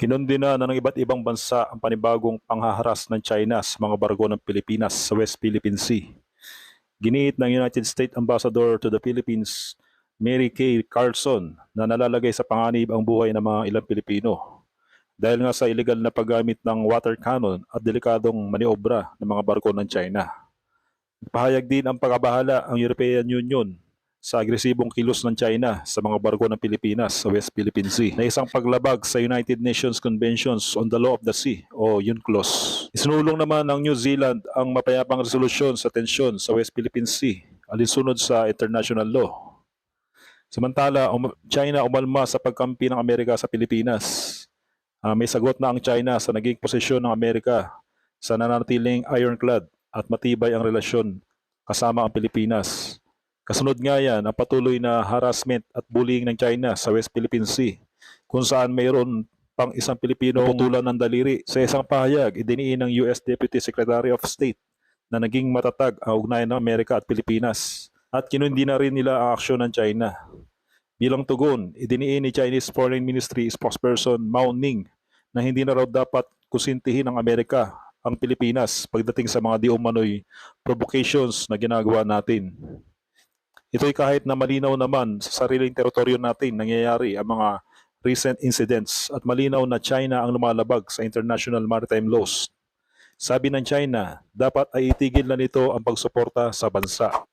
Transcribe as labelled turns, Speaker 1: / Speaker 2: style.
Speaker 1: Kinundina na ng iba't ibang bansa ang panibagong panghaharas ng China sa mga barko ng Pilipinas sa West Philippine Sea. Giniit ng United States Ambassador to the Philippines, Mary Kay Carlson, na nalalagay sa panganib ang buhay ng mga ilang Pilipino dahil nga sa illegal na paggamit ng water cannon at delikadong maniobra ng mga barko ng China. Pahayag din ang pagkabahala ang European Union sa agresibong kilos ng China sa mga barko ng Pilipinas sa West Philippine Sea na isang paglabag sa United Nations Conventions on the Law of the Sea o UNCLOS. Isinulong naman ng New Zealand ang mapayapang resolusyon sa tensyon sa West Philippine Sea alinsunod sa international law. Samantala, um- China umalma sa pagkampi ng Amerika sa Pilipinas. Ah, may sagot na ang China sa naging posisyon ng Amerika sa nananatiling ironclad at matibay ang relasyon kasama ang Pilipinas. Kasunod nga yan ang patuloy na harassment at bullying ng China sa West Philippine Sea kung saan mayroon pang isang Pilipino putulan ng daliri. Sa isang pahayag, idiniin ng US Deputy Secretary of State na naging matatag ang ugnayan ng Amerika at Pilipinas at kinundi na rin nila ang aksyon ng China. Bilang tugon, idiniin ni Chinese Foreign Ministry spokesperson Mao Ning na hindi na raw dapat kusintihin ng Amerika ang Pilipinas pagdating sa mga di umano'y provocations na ginagawa natin. Ito'y kahit na malinaw naman sa sariling teritoryo natin nangyayari ang mga recent incidents at malinaw na China ang lumalabag sa international maritime laws. Sabi ng China, dapat ay itigil na nito ang pagsuporta sa bansa.